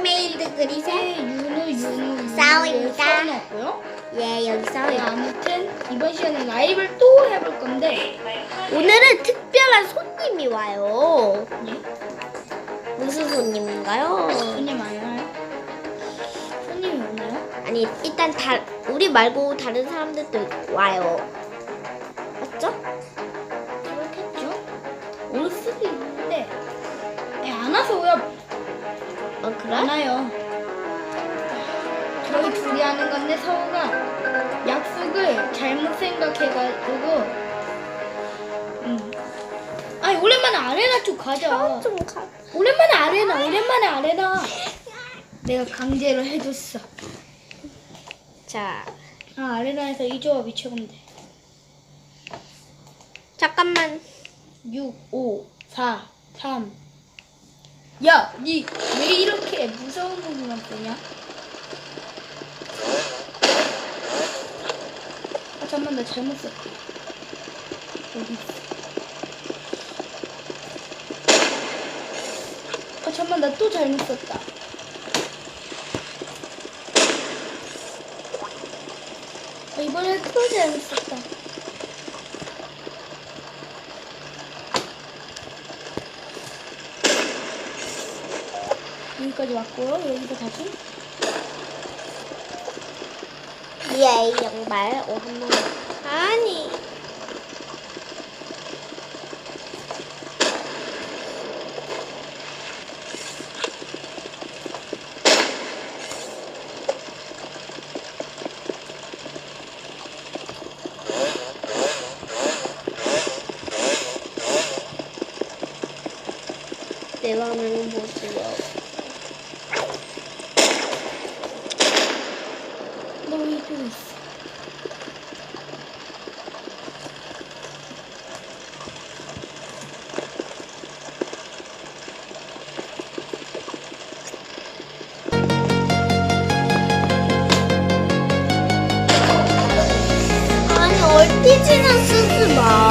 머메이드 그리세 윤우 윤우. 싸워놨고요. 예 여기 네, 싸워요 아무튼 이번 시간에 라이브를 또 해볼 건데 오늘은 특별한 손님이 와요 예? 무슨 손님인가요? 손님 많아요? 손님이 오나요? 아니 일단 다 우리 말고 다른 사람들도 와요 맞죠? 그렇겠죠? 올 수도 있는데 예, 안 와서요. 어 그래? 안 와요. 저희 둘이 하는 건데 서우가 약속을 잘못 생각해가지고 음. 아니 오랜만에 아레나 쪽 가자. 좀 가. 오랜만에 아레나 오랜만에 아레나 내가 강제로 해줬어 자 아 아레나에서 이 조합이 최고인데 잠깐만 6 5 4 3 야, 니 왜 이렇게 무서운 놈만 보냐? 아, 잠만 나 잘못 썼다. 어디? 아, 잠만 나 또 잘못 썼다. 아, 이번에 또 잘못 썼다. 여기까지 왔고요. 여기서 다시. 예 양말 어 한 번 아니 아니 얼티지나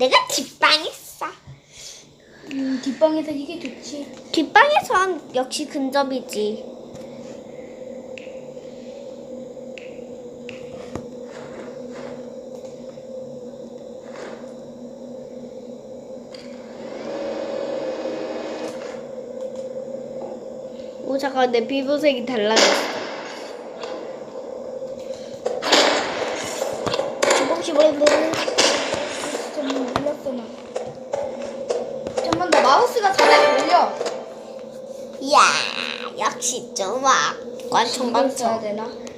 내가 뒷방했어. 음, 뒷방에서 이게 좋지. 뒷방에선 역시 근접이지. 오 잠깐 내 피부색이 달라졌어. 이야, 역시 좀 와. 관총방총.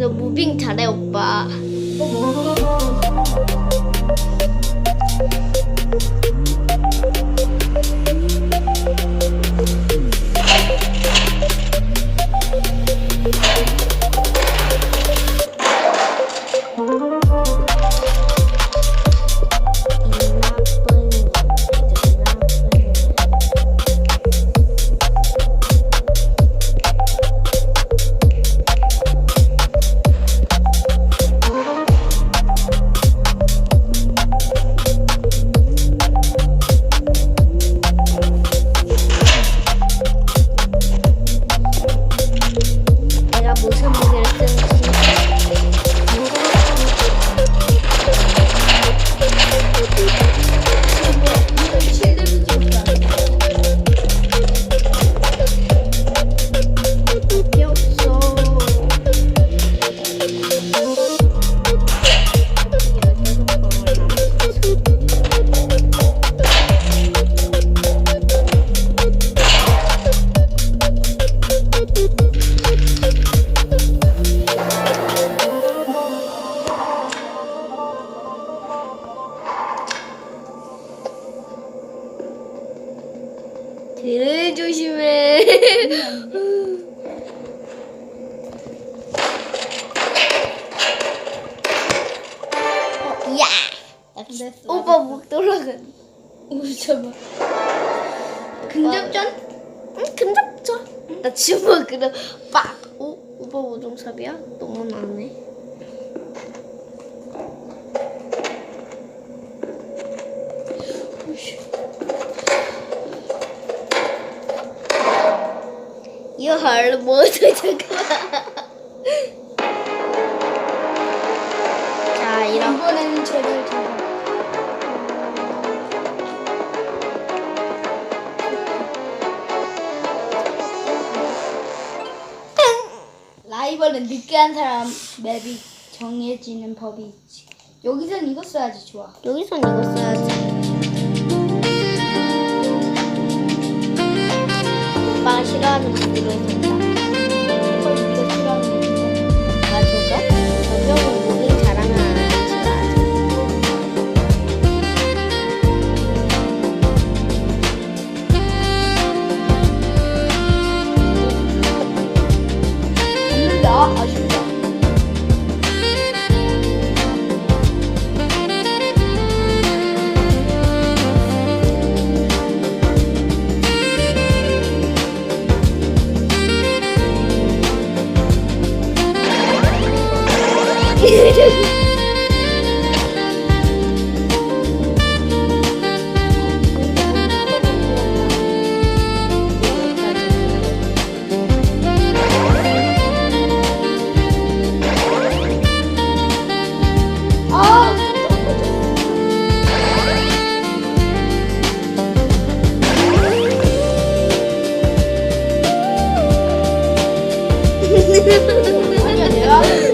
너 무빙 잘해 오빠. 우버 우동섭이야? 너무 많네. 이 할머니 잠깐. 한 사람 맵이 정해지는 법이 있지. 여기선 이거 써야지 좋아. 여기선 이거 써야지. 오빠가 싫어하는 만들어서. 아니야 내가?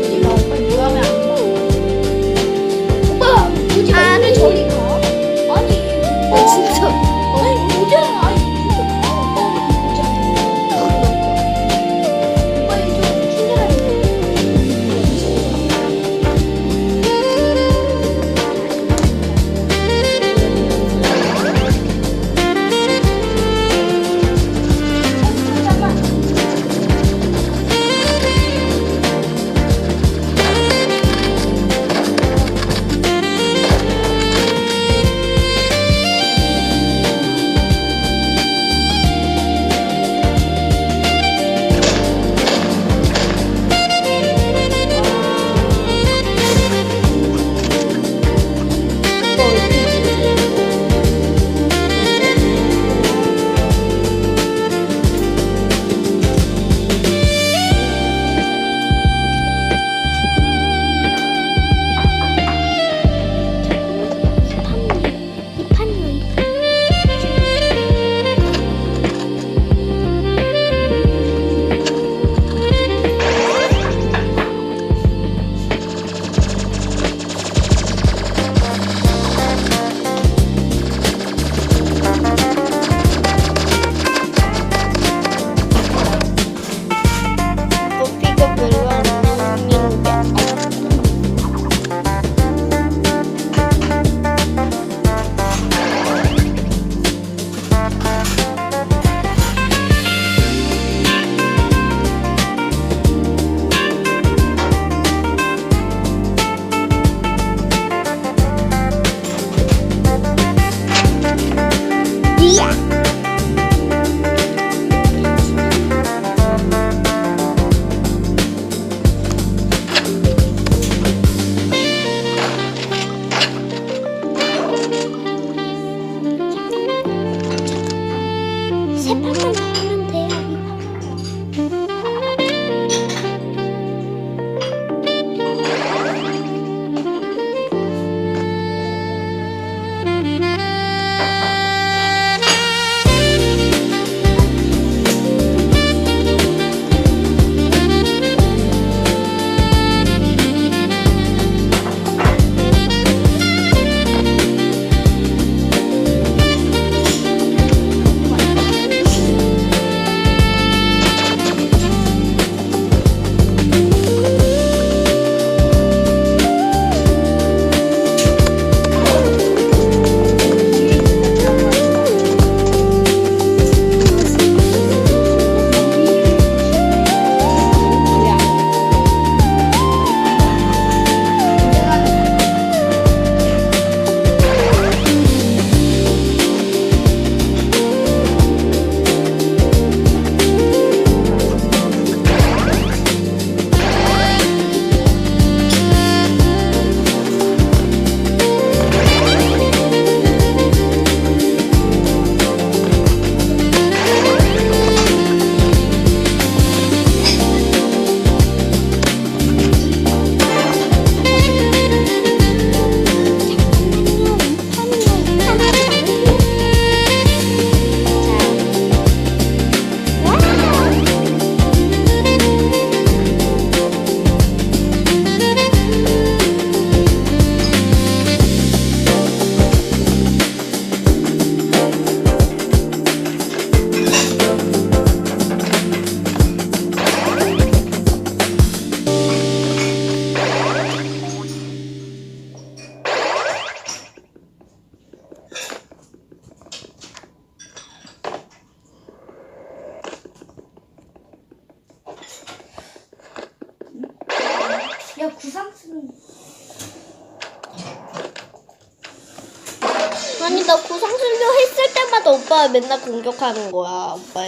때마다 오빠 맨날 공격하는 거야 오빠.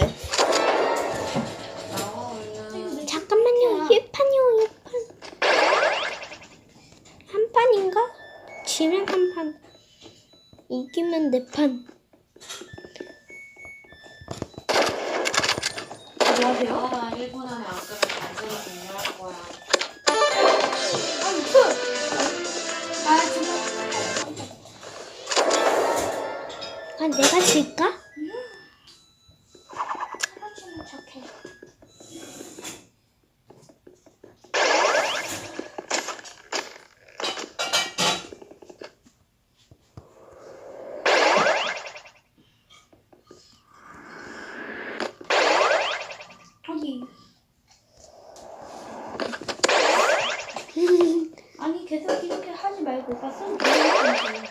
잠깐만요 힐판이요힐판한 판인가? 지면 한 판. 이기면 네 판. 안녕하세요. 아, 1분 안에 안 끄면 단체로 종료할 거야. 내가 질까? 사라지는 척해. 아니. 아니 계속 이렇게 하지 말고 오빠 손 들어주세요.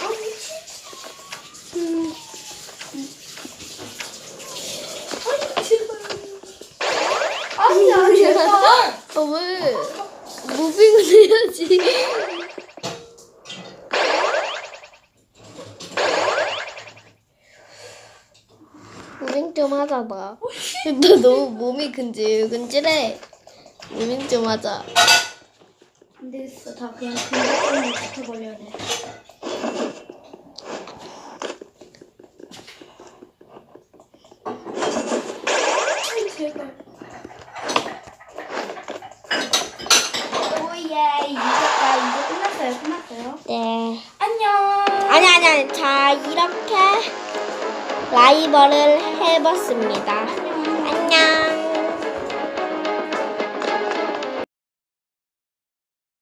아 미친. 음, 아니 제발. 아니야 제발. 아 왜? 무빙을 해야지. 나. 나 너무 몸이 근질근질해. 무빙 좀 하자. 안 되겠어. 다 그냥 금박으로 붙어버려야 돼. 아이, 제발. 오예, 이겼다. 이제 끝났어요. 끝났어요. 네. 안녕. 아니 아니 아니. 자 이렇게 라이벌을 해봤습니다.